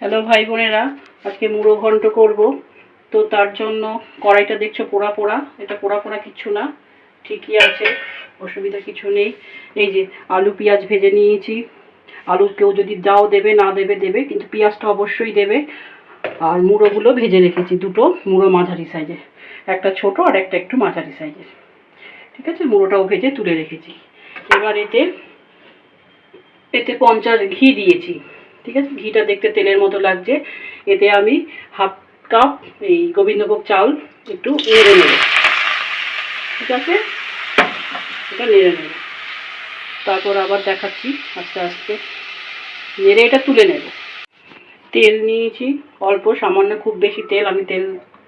Hello ভাই বোনেরা, আজকে মুড়ো ঘন্ট করব। তো তার জন্য কড়াইটা দেখছ পোড়া পোড়া, এটা পোড়া পোড়া কিছু না, ঠিকই আছে, অসুবিধা কিছু নেই। এই যে আলু পেঁয়াজ ভেজে নিয়েছি, আলু কেউ যদি দাও দেবে, না দেবে দেবে, কিন্তু পেঁয়াজটা অবশ্যই দেবে। আর মুড়োগুলো ভেজে রেখেছি দুটো, মুড়ো মাঝারি সাইজের একটা ছোট আর একটা একটু মাঝারি সাইজের। ঠিক আছে, মুড়োটাও ভেজে তুলে রেখেছি। এবার এতে এতে পঞ্চাশ ঘি দিয়েছি। ঠিক আছে? ঘিটা দেখতে তেলের মতো লাগছে। এতে আমি হাফ কাপ এই গোবিন্দভোগ চাল একটু নেড়ে নেব। ঠিক আছে? এটা নেড়ে নেব। তারপর আবার দেখাচ্ছি আস্তে আস্তে। নেড়ে এটা তুলে নেব। তেল নিয়েছি। অল্প, সামান্য খুব বেশি তেল। আমি তেল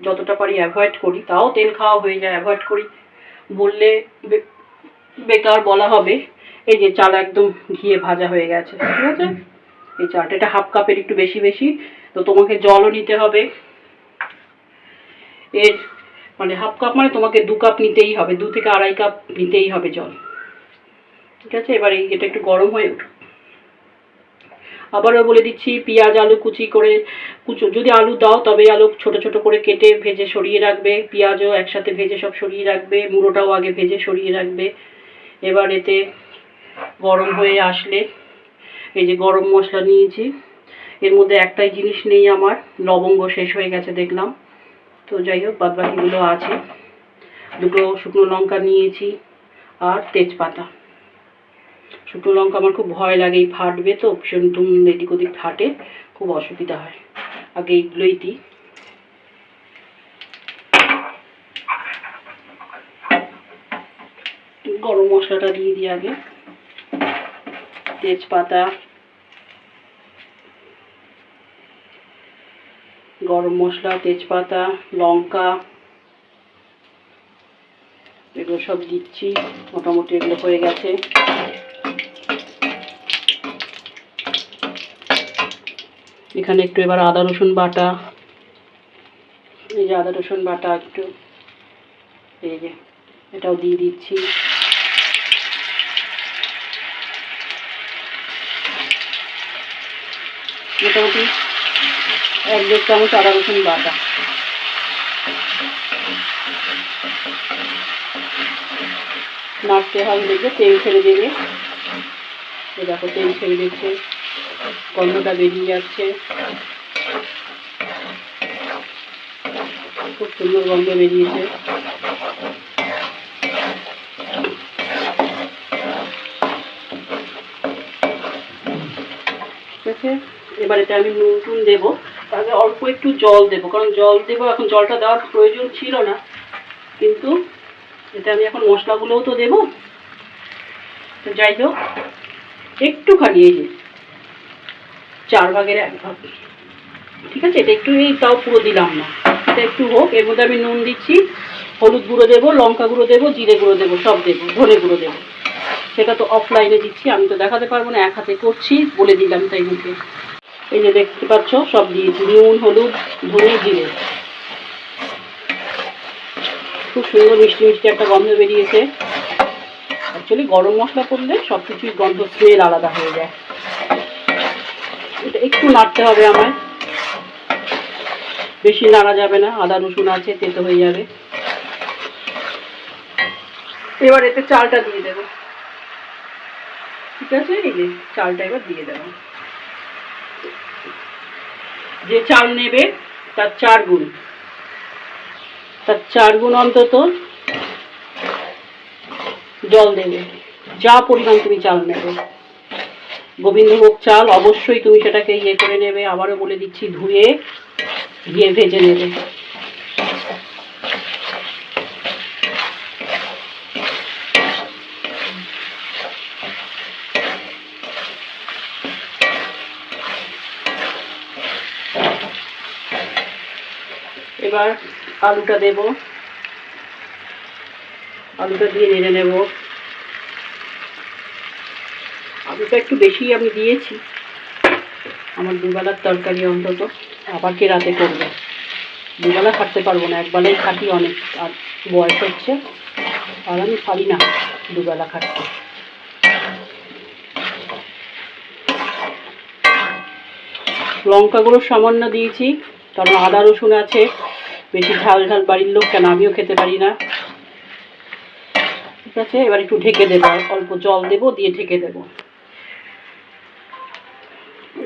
যতটা পারি অ্যাভয়েড করি। তাও তেল খাওয়া হয়ে যায় অ্যাভয়েড করি। বললে বেকার বলা হবে। এই যে চাল একদম ঘিয়ে ভাজা হয়ে গেছে। ঠিক আছে? এই চালটা এটা হাফ কাপের একটু বেশি বেশি। তো তোমাকে জলও নিতে হবে। এর মানে হাফ কাপ মানে তোমাকে দু কাপ নিতেই হবে, দু থেকে আড়াই কাপ নিতেই হবে জল। ঠিক আছে? এবার এই এটা একটু গরম হয়ে উঠুক। আবারও বলে দিচ্ছি, পেঁয়াজ, আলু কুচি করে কুচো। যদি আলু দাও, তবে আলু ছোট ছোট করে কেটে ভেজে সরিয়ে রাখবে। পেঁয়াজও একসাথে ভেজে সব সরিয়ে রাখবে। মুড়োটাও আগে ভেজে সরিয়ে রাখবে। এবার এতে গরম হয়ে আসলে এই যে গরম মশলা নিয়েছি। এর মধ্যে একটাই জিনিস নেই আমার, লবঙ্গ শেষ হয়ে গেছে দেখলাম। তো যাই হোক, বাদবাকিগুলো আছে। দুটো শুকনো লঙ্কা নিয়েছি আর তেজপাতা। শুকনো লঙ্কা আমার খুব ভয় লাগে, এই ফাটবে তো, ভীষণ তুম এদিক ওদিক ফাটে, খুব অসুবিধা হয়। আগে এইগুলোই দিই। গরম মশলাটা দিয়ে দিই আগে। তেজপাতা গরম মশলা, তেজপাতা, লঙ্কা, এগুলো সব দিচ্ছি। মোটামুটি এগুলো হয়ে গেছে। এখানে একটু এবার আদা, রসুন বাটা। এই যে আদা, রসুন বাটা একটু এই যে এটাও দিয়ে দিচ্ছি। মোটামুটি এক দেড় চামচ আদা রসুন বাটা নাড়তে হবে দেখবে তেল ছেড়ে দেবে। দেখো তেল ছেড়ে দিচ্ছে, গন্ধটা বেরিয়ে যাচ্ছে। খুব সুন্দর গন্ধ বেরিয়েছে। ঠিক এবার এটা আমি নুন টুন দেবো। তাহলে অল্প একটু জল দেবো। কারণ জল দেবো, এখন জলটা দেওয়ার প্রয়োজন ছিল না। কিন্তু এটা আমি এখন মশলাগুলোও তো দেবো। তো যাই হোক, একটুখানি এই যে চার ভাগের এক ভাগ। ঠিক আছে? এটা একটু এই তাও পুরো দিলাম না। এটা একটু হোক, এর মধ্যে আমি নুন দিচ্ছি, হলুদ গুঁড়ো দেবো, লঙ্কা গুঁড়ো দেবো, জিরে গুঁড়ো দেবো, সব দেবো, ধনে গুঁড়ো দেবো। সেটা তো অফলাইনে দিচ্ছি, আমি তো দেখাতে পারব না, এক হাতে করছি বলে দিলাম তাই মুখে। এই যে দেখতে পাচ্ছ, সব দিয়েছি নুন, হলুদ, ধনে, জিরে। খুব সুন্দর মিষ্টি মিষ্টি একটা গন্ধ বেরিয়েছে। অ্যাকচুয়ালি গরম মশলা করলে সব কিছুই গন্ধ স্মেল আলাদা হয়ে যায়। এটা একটু নাড়তে হবে আমায়। বেশি নাড়া যাবে না, আদা, রসুন আছে, তেতো হয়ে যাবে। এবার এতে চালটা দিয়ে দেবো। ঠিক আছে? এই যে চালটা এবার দিয়ে দেবো। যে চাল নেবে, তার চার গুণ। তার চার গুণ অন্তত জল দেবে। যা পরিমাণ তুমি চাল নেবে। গোবিন্দভোগ চাল অবশ্যই তুমি সেটাকে ইয়ে করে নেবে, আবারও বলে দিচ্ছি, ধুয়ে দিয়ে ভেজে নেবে। এবার আলুটা দেব। আলুটা দিয়ে নেড়ে নেব। আলুটা একটু বেশি আমি দিয়েছি। আমার দুবেলার তরকারি অন্তত। আবার কে রাতে করবে। দুবেলা খাটতে পারব না, একবেলাই খাটি অনেক, আর বয়স হচ্ছে। আর আমি পারি না দুবেলা খাটতে। লঙ্কাগুলো সামান্য দিয়েছি। কারণ আদা রসুন আছে। বেশি ঝাল ঝাল বাড়ির লোক, কেন আমিও খেতে পারি না। ঠিক আছে, এবার একটু ঢেকে দেবো অল্প জল দেবো, দিয়ে ঢেকে দেবো।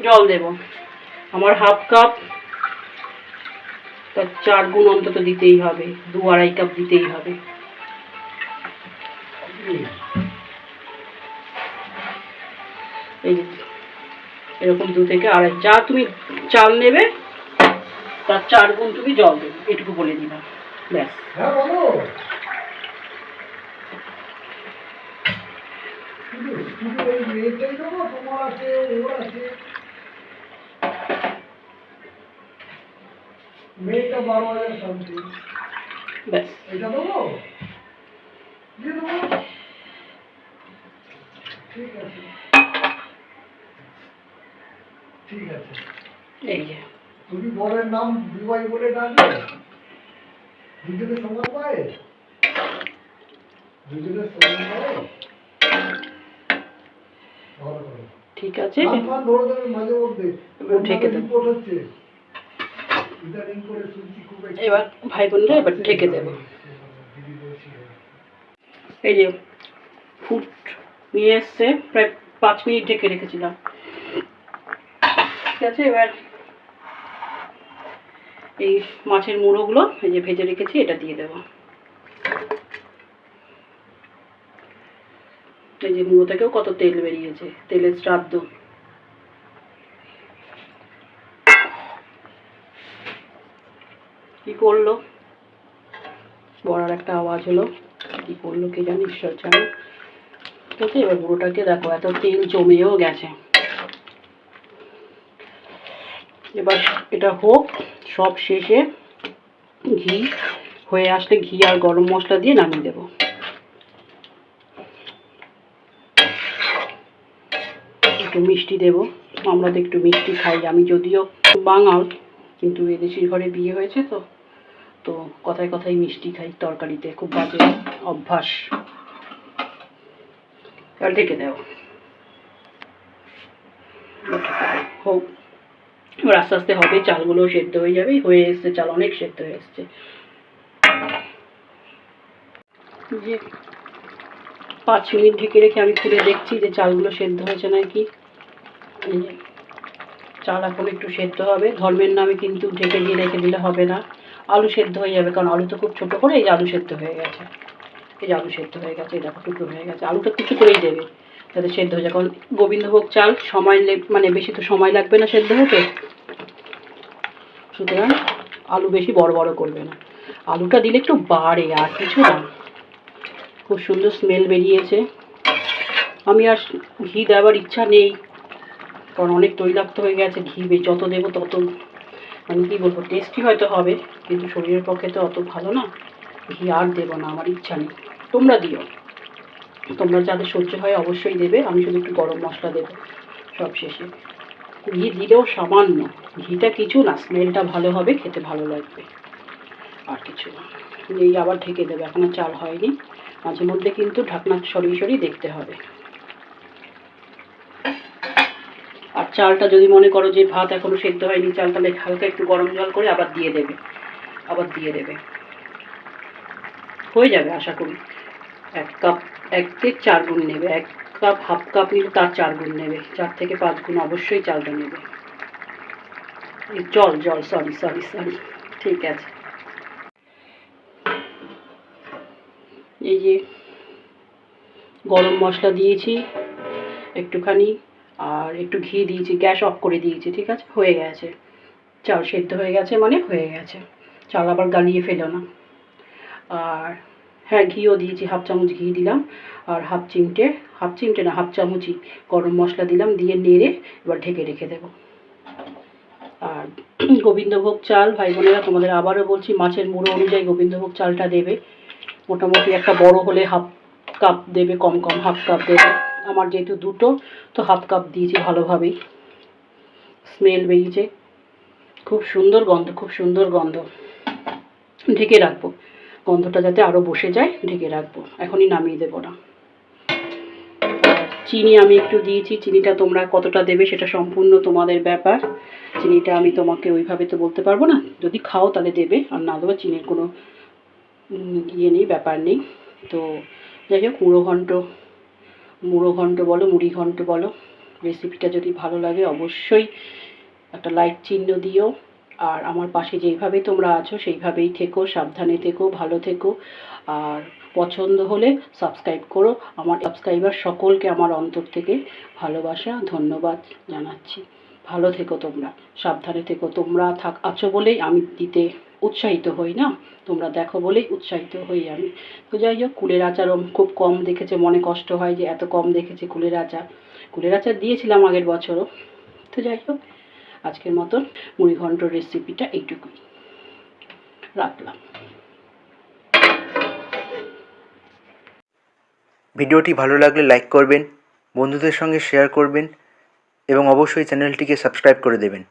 জল দেব। আমার হাফ কাপ, তার চার গুণ অন্তত দিতেই হবে, দু আড়াই কাপ দিতেই হবে। এই এরকম দু থেকে আড়াই, যা তুমি চাল নেবে তার চার গুণ তুমি জল দেবে এটুকু বলে দিলাম। ব্যাস। হ্যাঁ মেয়েটা বারো হাজার সামথিং ব্যাস। এটা দেবো দিয়ে দেবো। ঠিক আছে। ঠিক আছে। এই যে। তুমি বরের নাম বিবাই বলে ডাকবে দুজনে সমান পায়? দুজনে সমান পায়? ভালো করে ঠিক আছে। কান ফান ধরে মাঝে মধ্যে। এবার ঢেকে দেবো। রিপোর্ট হচ্ছে? ইদানিং করে শুনছি খুব এবার ভাই বোনরা এবার ঢেকে দেবো। এই যে ফুট নিয়ে এসছে প্রায় পাঁচ মিনিট ঢেকে রেখেছিলাম। ঠিক আছে এবার এই মাছের মুড়োগুলো, এই যে ভেজে রেখেছি, এটা দিয়ে দেবো। এই যে মুড়ো থেকেও কত তেল বেরিয়েছে, তেলের শ্রাদ্ধ। কি করল? বড়ার একটা আওয়াজ হলো, কি করল কে জানি ঈশ্বর জানে। ঠিক আছে এবার পুরোটাকে দেখো, এত তেল জমেও গেছে। এবার এটা হোক, সব শেষে ঘি হয়ে আসলে ঘি আর গরম মশলা দিয়ে নামিয়ে দেবো। একটু মিষ্টি দেবো, আমরা তো একটু মিষ্টি খাই, আমি যদিও বাঙাল, কিন্তু এদেশের ঘরে বিয়ে হয়েছে তো তো কথায় কথায় মিষ্টি খাই তরকারিতে, খুব বাজে অভ্যাস। ঢেকে দেও হোক। এবার আস্তে আস্তে হবে চালগুলো সেদ্ধ হয়ে যাবে, হয়ে এসছে, চাল অনেক সেদ্ধ হয়ে এসছে। যে পাঁচ মিনিট ঢেকে রেখে আমি খুলে দেখছি যে চালগুলো সেদ্ধ হয়েছে নাকি। চাল এখন একটু সেদ্ধ হবে, ধর্মের নামে কিন্তু ঢেকে দিয়ে রেখে দিলে হবে না। আলু সেদ্ধ হয়ে যাবে, কারণ আলু তো খুব ছোটো করে, এই আলু সেদ্ধ হয়ে গেছে। এই আলু সেদ্ধ হয়ে গেছে, এই দেখো টুকরো হয়ে গেছে। আলুটা কিছু করেই দেবে। যাতে সেদ্ধ হয়ে যায়। কারণ গোবিন্দভোগ চাল সময় মানে বেশি তো সময় লাগবে না সেদ্ধ হতে। সুতরাং আলু বেশি বড় বড় করবে না। আলুটা দিলে একটু বাড়ে আর কিছু না খুব সুন্দর স্মেল বেরিয়েছে। আমি আর ঘি দেওয়ার ইচ্ছা নেই, কারণ অনেক তৈলাক্ত হয়ে গেছে ঘি যত দেবো তত মানে কী বলব টেস্টি হয়তো হবে, কিন্তু শরীরের পক্ষে তো অত ভালো না। ঘি আর দেবো না, আমার ইচ্ছা নেই। তোমরা দিও। তোমরা যাদের সহ্য হয় অবশ্যই দেবে। আমি শুধু একটু গরম মশলা দেবো সব শেষে। ঘি দিলেও সামান্য। ঘিটা কিছু না স্মেলটা ভালো হবে, খেতে ভালো লাগবে। আর কিছু না। এই আবার ঢেকে দেবে, এখনও চাল হয়নি। মাঝে মধ্যে কিন্তু ঢাকনা সরিয়ে সরিয়ে দেখতে হবে। আর চালটা যদি মনে করো যে ভাত এখনও সেদ্ধ হয়নি, চাল তাহলে হালকা একটু গরম জল করে আবার দিয়ে দেবে। আবার দিয়ে দেবে। হয়ে যাবে, আশা করি। এক কাপ এক থেকে চার গুণ নেবে, এক কাপ, হাফ কাপ নিলে তার চার গুণ নেবে। চার থেকে পাঁচ গুণ অবশ্যই চালটা নেবে। জল জল সরি সরি সরি ঠিক আছে। এই যে গরম মশলা দিয়েছি একটুখানি, আর একটু ঘি দিয়েছি, গ্যাস অফ করে দিয়েছি, ঠিক আছে? হয়ে গেছে। চাল সেদ্ধ হয়ে গেছে মানে হয়ে গেছে। চাল আবার গালিয়ে ফেলো না। আর হ্যাঁ ঘিও দিয়েছি হাফ চামচ ঘি দিলাম আর হাফ চিমটে হাফ চিমটে না হাফ চামচই গরম মশলা দিলাম, দিয়ে নেড়ে এবার ঢেকে রেখে দেবো। আর গোবিন্দভোগ চাল, ভাই বোনেরা, তোমাদের আবারও বলছি, মাছের মুড়ো অনুযায়ী গোবিন্দভোগ চালটা দেবে। মোটামুটি একটা বড় হলে হাফ কাপ দেবে, কম কম হাফ কাপ দেবে। আমার যেহেতু দুটো, তো হাফ কাপ দিয়েছি ভালোভাবেই। স্মেল বেরিয়েছে। খুব সুন্দর গন্ধ, খুব সুন্দর গন্ধ। ঢেকে রাখব। গন্ধটা যাতে আরও বসে যায়, ঢেকে রাখব। এখনই নামিয়ে দেবো না। চিনি আমি একটু দিয়েছি। চিনিটা তোমরা কতটা দেবে সেটা সম্পূর্ণ তোমাদের ব্যাপার। চিনিটা আমি তোমাকে ওইভাবে তো বলতে পারব না। যদি খাও তাহলে দেবে, আর না দেবো চিনির কোনো ইয়ে নেই, ব্যাপার নেই। তো যাই হোক, মুড়ো ঘন্ট মুড়ো ঘন্ট বলো, মুড়ি ঘন্ট বলো। রেসিপিটা যদি ভালো লাগে অবশ্যই একটা লাইক চিহ্ন দিও। আর আমার পাশে যেইভাবে তোমরা আছো, সেইভাবেই থেকো, সাবধানে থেকো, ভালো থেকো। আর পছন্দ হলে সাবস্ক্রাইব করো। আমার সাবস্ক্রাইবার সকলকে আমার অন্তর থেকে ভালোবাসা, ধন্যবাদ জানাচ্ছি। ভালো থেকো তোমরা, সাবধানে থেকো। তোমরা থাক, আছো বলেই আমি দিতে উৎসাহিত হই না? তোমরা দেখো বলেই উৎসাহিত হই আমি। তো যাই হোক, কুলের আচারও খুব কম দেখেছে, মনে কষ্ট হয় যে এত কম দেখেছে কুলের আচার। কুলের আচার দিয়েছিলাম আগের বছরও। তো যাই হোক আজকের মতন মুড়ি ঘন্টর রেসিপিটা এইটুকুই। রাখলাম। ভিডিওটি ভালো লাগলে লাইক করবেন, বন্ধুদের সঙ্গে শেয়ার করবেন এবং অবশ্যই চ্যানেলটিকে সাবস্ক্রাইব করে দেবেন।